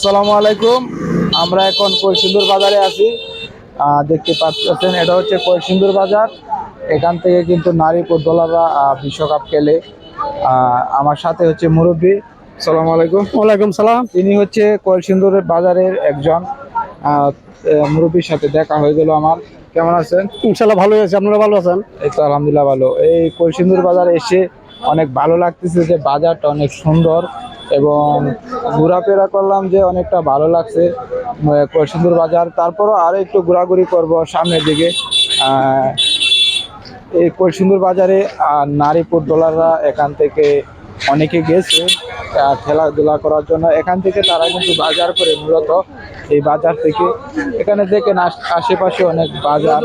আসসালামু আলাইকুম। আমরা এখন কৈসুন্দর বাজারে আছি। দেখতে পাচ্ছেন এটা হচ্ছে কৈসুন্দর বাজার। এখান থেকে কিন্তু নারী ফুটবলাররা বিশ্বকাপ খেলে। আমার সাথে হচ্ছে মুরব্বী। সালাম আলাইকুম। ওয়ালাইকুম সালাম। তিনি হচ্ছে কৈসুন্দর বাজারের একজন মুরব্বীর সাথে দেখা হয়ে গেল আমার। কেমন আছেন? ইনশাল্লাহ ভালো আছে। আপনারা ভালো আছেন? এই তো আলহামদুলিল্লাহ ভালো। এই কৈসুন্দর বাজারে এসে অনেক ভালো লাগতেছে যে বাজারটা অনেক সুন্দর। এবং ঘোরাফেরা করলাম যে অনেকটা ভালো লাগছে উম, কৈসুন্দর বাজার। তারপরও আরও একটু ঘোরাঘুরি করব সামনের দিকে। এই কলসিন্দুর বাজারে নারী ফুটবলাররা এখান থেকে অনেকে গেছে খেলাধুলা করার জন্য। এখান থেকে তারা কিন্তু বাজার করে মূলত এই বাজার থেকে। এখানে দেখেন আশ- আশেপাশে অনেক বাজার।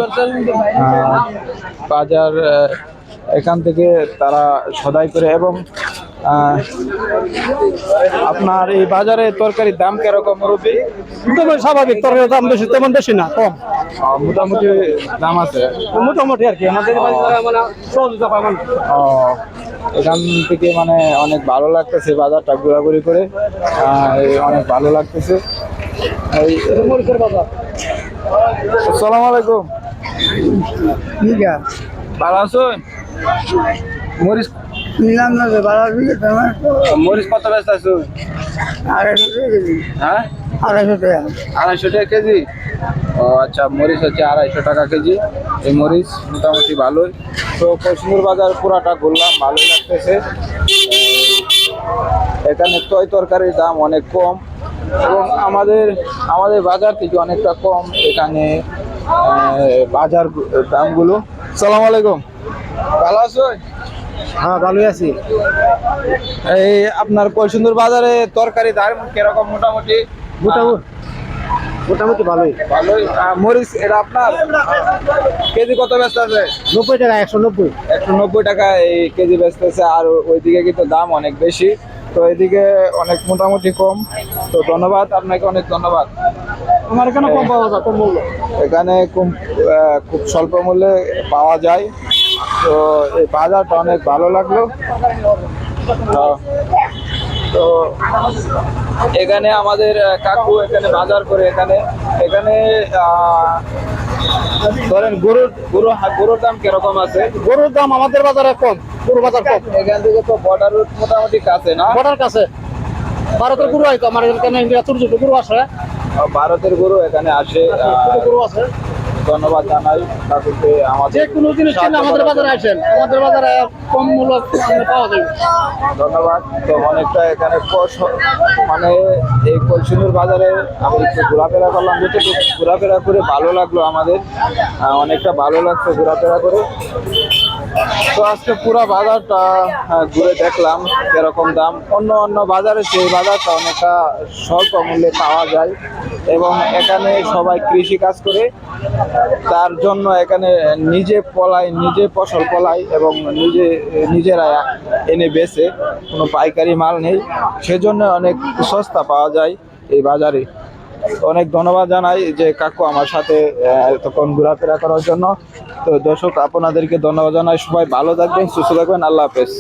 বাজার এখান থেকে তারা সদাই করে এবং আপনার এই বাজারে তরকারির দাম কীরকম তেমন স্বাভাবিক তরকারির দাম বেশি তেমন বেশি না কম। মোটামুটি দাম আছে। মোটামুটি আর কি আমাদের মানে সহযোগিতা ও, এখান থেকে মানে অনেক ভালো লাগতেছে বাজারটা ঘোরাঘুরি করে। অনেক ভালো লাগতেছে। এই মরিচের আলাইকুম। ঠিক আছে ভালো আছেন মরিচ নিলাম না বিকে মরিচ কত ব্যস্ত আছো? আড়াইশো টাকা কেজি। হ্যাঁ? আড়াইশো টাকা। আড়াইশো টাকা কেজি? ও আচ্ছা মরিচ হচ্ছে আড়াইশো টাকা কেজি। এই মরিচ মোটামুটি ভালোই। তো কৌশিমুর বাজার পুরাটা ঘুরলাম ভালোই লাগতেছে। এখানে তয় তরকারির দাম অনেক কম। এবং আমাদের আমাদের বাজার থেকে অনেকটা কম এখানে বাজার দামগুলো। সালাম আলাইকুম। ভালো আছো? হ্যাঁ ভালোই আছি। এই আপনার কৈসুন্দর বাজারে তরকারি দাম কীরকম মোটামুটি? মোটামুটি মোটামুটি ভালোই। ভালোই। মরিচ এটা আপনার? কেজি কত ব্যস্ত আছে নব্বই টাকা একশো নব্বই। একশো নব্বই টাকা এই কেজি বেচতেছে আর ওইদিকে কিন্তু দাম অনেক বেশি। তো এদিকে অনেক মোটামুটি কম। তো ধন্যবাদ আপনাকে অনেক ধন্যবাদ। আমার এখানে কম পাওয়া যায় কম মূল্য। এখানে খুব খুব স্বল্প মূল্যে পাওয়া যায়। তো এই বাজারটা অনেক ভালো লাগল। তো এখানে আমাদের কাকু এখানে বাজার করে এখানে এখানে ধরেন গরুর গরু গরুর দাম কীরকম আছে? গরুর দাম আমাদের বাজারে কম গরু বাজার কম। এখান থেকে তো বর্ডার মোটামুটি কাছে না? বর্ডার কাছে। ভারতের গরু হয় তো আমার এখানে ইন্ডিয়া ছোট গরু আসে। ভারতের গরু এখানে আসে ধন্যবাদ জানাই। যে আমাদের কোনো জিনিস আমাদের বাজারে আসেন। আমাদের বাজারে কম মূল্য পাওয়া যাবে। ধন্যবাদ। তো অনেকটা এখানে মানে এই কলসিনুর বাজারে আমি একটু ঘোরাফেরা করলাম। যেটুকু ঘোরাফেরা করে ভালো লাগল আমাদের। অনেকটা ভালো লাগছে ঘোরাফেরা করে। তো আজকে পুরো বাজারটা ঘুরে দেখলাম কীরকম দাম। অন্য অন্য বাজারে সেই বাজারটা অনেকটা স্বল্প মূল্যে পাওয়া যায়। এবং এখানে সবাই কৃষি কাজ করে। তার জন্য এখানে নিজে পলায় নিজে ফসল ফলায় এবং নিজে, নিজেরা এনে বেচে, কোনো পাইকারি মাল নেই। সেজন্য অনেক সস্তা পাওয়া যায় এই বাজারে। অনেক ধন্যবাদ জানাই যে কাকু আমার সাথে এতক্ষণ ঘোরাফেরা করার জন্য। তো দর্শক, আপনাদেরকে ধন্যবাদ জানাই। সবাই ভালো থাকবেন, সুস্থ থাকবেন। আল্লাহ হাফেজ।